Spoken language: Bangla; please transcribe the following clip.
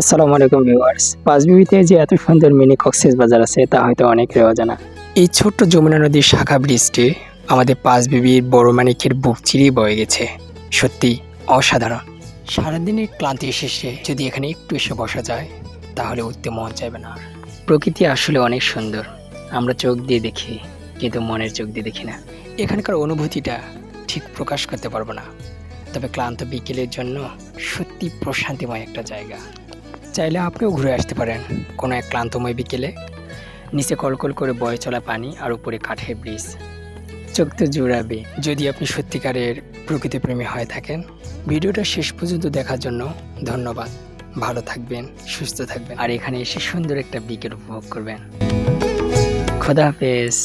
আসসালামু আলাইকুম ভিউয়ার্স। পাঁচবিবিতে যে এত সুন্দর মিনি কক্সেস বাজার আছে, তা হয়তো অনেকেরই অজানা। এই ছোট্ট যমুনা নদীর শাখা ব্রিজটি আমাদের পাঁচবিবির বড় মানিকের বুক চিরিয়ে বয়ে গেছে। সত্যি অসাধারণ। সারাদিনের ক্লান্তি শেষে যদি এখানে একটু এসে বসা যায়, তাহলে উঠতে মন চাইবে না। প্রকৃতি আসলে অনেক সুন্দর। আমরা চোখ দিয়ে দেখি, কিন্তু মনের চোখ দিয়ে দেখি না। এখানকার অনুভূতিটা ঠিক প্রকাশ করতে পারব না। তবে ক্লান্ত বিকেলের জন্য সত্যি প্রশান্তিময় একটা জায়গা। চাইলে আপনিও ঘুরে আসতে পারেন কোনো এক ক্লান্তময় বিকেলে। নিচে কলকল করে বয়ে চলা পানি আর উপরে কাঠের ব্রিজ। চোখ তো জুড়াবে। যদি আপনি সত্যিকারের প্রকৃতিপ্রেমী হয়ে থাকেন, ভিডিওটা শেষ পর্যন্ত দেখার জন্য ধন্যবাদ। ভালো থাকবেন, সুস্থ থাকবেন আর এখানে এসে সুন্দর একটা বিকেল উপভোগ করবেন। খোদা হাফেজ।